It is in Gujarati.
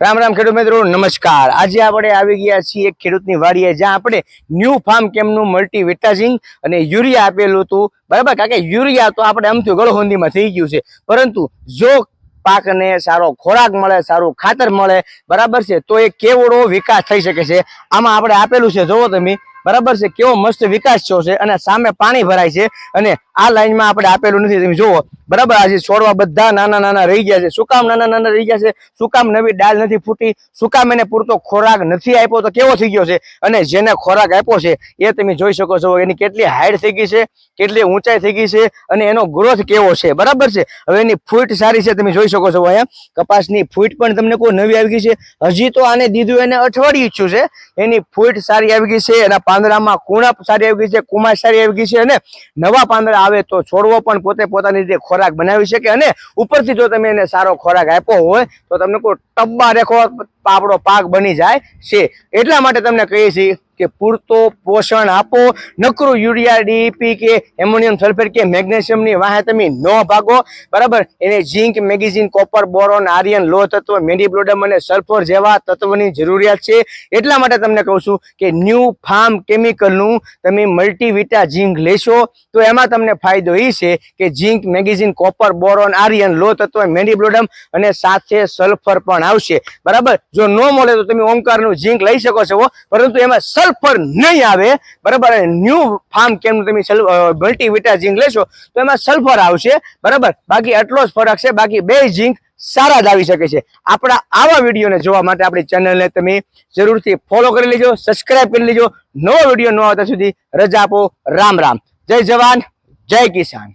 રામ રામ ખેડૂત મિત્રો, નમસ્કાર. આજે આપણે આવી ગયા છીએ ખેડૂતની વાડીએ, જ્યાં આપણે ન્યૂ ફાર્મ કેમનું મલ્ટી અને યુરિયા આપેલું હતું. બરાબર? કારણ કે યુરિયા તો આપણે આમ થયું ગળહોંદીમાં થઈ ગયું છે. પરંતુ જો પાકને સારો ખોરાક મળે, સારું ખાતર મળે, બરાબર છે, તો એ કેવડો વિકાસ થઈ શકે છે? આમાં આપણે આપેલું છે, જોવો તમે. બરાબર છે, કેવો મસ્ત વિકાસ થયો છે અને સામે પાણી ભરાય છે અને આ લાઈનમાં આપણે આપેલું નથી. તમે જુઓ બરાબર? આજે છોડવા બધા નાના નાના રહી ગયા છે. શું કામ નાના નાના રહી ગયા છે? શું કામ નવી ડાળ નથી ફૂટી? શું કામ એને પૂરતો ખોરાક નથી આપ્યો? તો કેવો થઈ ગયો છે? અને જેને ખોરાક આપ્યો છે, એ તમે જોઈ શકો છો એની કેટલી હાઈટ થઈ ગઈ છે, કેટલી ઊંચાઈ થઈ ગઈ છે અને એનો ગ્રોથ કેવો છે? બરાબર છે? હવે એની ફૂટ સારી છે તમે જોઈ શકો છો અહીંયા. કપાસની ફૂટ પણ તમને કોઈ નવી આવી ગઈ છે. હજી તો આને દીધું એને અઠવાડિયું ઈચ્છું છે. એની ફૂટ સારી આવી ગઈ છે, એના પાંદડામાં કુણપ સારી આવી ગઈ છે કુમાર સારી આવી ગઈ છે અને નવા પાંદડા આવે તો છોડવો પણ પોતે પોતાની રીતે ખોરાક બનાવી શકે અને ઉપરથી જો તમે એને સારો ખોરાક આપ્યો હોય, તો તમને કોઈ ટબ્બા રેખો પાપડો પાક બની જાય છે. એટલા માટે તમને કહીએ છીએ કે પૂરતો પોષણ આપો. નકરું યુરિયા ડીપી કે એમોનિયમ સલ્ફેટ કે મેગ્નેશિયમની વાહે તમે ન ભાગો. બરાબર? એને zinc, manganese, copper, boron, iron લો તત્વ મેડીબ્લોડમ અને સલ્ફર જેવા તત્વની જરૂરિયાત છે. એટલા માટે તમને કહું છું કે ન્યૂ ફાર્મ કેમિકલનું તમે મલ્ટીવિટા ઝીંક લેશો તો એમાં તમને ફાયદો એ છે કે zinc, manganese, copper, boron, iron લો તત્વ મેડીબ્લોડમ અને સાથે સલ્ફર પણ આવશે. બરાબર? જો ન મળે તો તમે ઓમકારનું ઝીંક લઈ શકો છો પરંતુ એમાં સલ્ફર નહીં આવે, બરાબર? ન્યૂ ફાર્મ કેમનું તમે મલ્ટીવિટા ઝીંક લેશો, તો એમાં સલ્ફર આવશે, બરાબર? બાકી આટલો જ ફરક છે, બાકી બે ઝીંક સારા જ આવી શકે છે. આપણા આવા વિડીયોને જોવા માટે આપણી ચેનલને તમે જરૂરથી ફોલો કરી લેજો સબસ્ક્રાઇબ કરી લેજો. નવો વીડિયો ન આવતા સુધી રજા આપો. રામ રામ. જય જવાન, જય કિસાન.